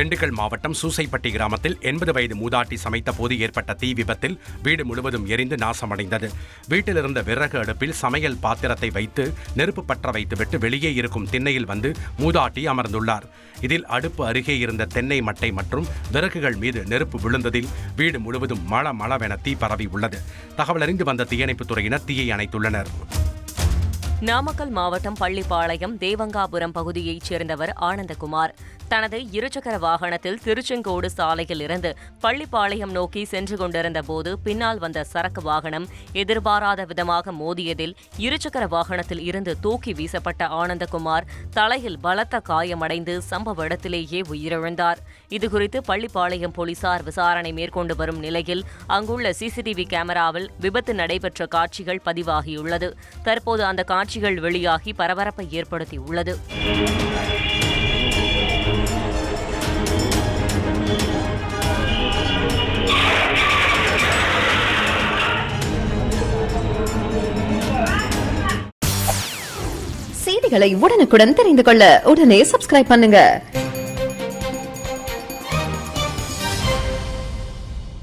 திண்டுக்கல் மாவட்டம் சூசைப்பட்டி கிராமத்தில் எண்பது வயது மூதாட்டி சமைத்த போது ஏற்பட்ட தீ விபத்தில் வீடு முழுவதும் எரிந்து நாசமடைந்தது. வீட்டிலிருந்த விறகு அடுப்பில் சமையல் பாத்திரத்தை வைத்து நெருப்பு பற்ற வைத்துவிட்டு வெளியே இருக்கும் திண்ணையில் வந்து மூதாட்டி அமர்ந்துள்ளார். இதில் அடுப்பு அருகே இருந்த தென்னை மட்டை மற்றும் விறகுகள் மீது நெருப்பு விழுந்ததில் வீடு முழுவதும் மள மளவென தீ பரவி உள்ளது தகவல் அறிந்து வந்த தீயணைப்புத் துறையினர் தீயை அணைத்துள்ளனர். நாமக்கல் மாவட்டம் பள்ளிப்பாளையம் தேவங்காபுரம் பகுதியைச் சேர்ந்தவர் ஆனந்தகுமார். தனது இருசக்கர வாகனத்தில் திருச்செங்கோடு சாலையில் இருந்து பள்ளிப்பாளையம் நோக்கி சென்று கொண்டிருந்த போது பின்னால் வந்த சரக்கு வாகனம் எதிர்பாராத விதமாக மோதியதில் இருசக்கர வாகனத்தில் இருந்து தூக்கி வீசப்பட்ட ஆனந்தகுமார் தலையில் பலத்த காயமடைந்து சம்பவ இடத்திலேயே உயிரிழந்தார். இதுகுறித்து பள்ளிப்பாளையம் போலீசார் விசாரணை மேற்கொண்டு வரும் நிலையில் அங்குள்ள சிசிடிவி கேமராவில் விபத்து நடைபெற்ற காட்சிகள் பதிவாகியுள்ளது. தற்போது அந்த காட்சி காட்சிகள் வெளியாகி பரபரப்பை ஏற்படுத்தியுள்ளது. செய்திகளை உடனுக்குடன் தெரிந்து கொள்ள உடனே சப்ஸ்கிரைப் பண்ணுங்க.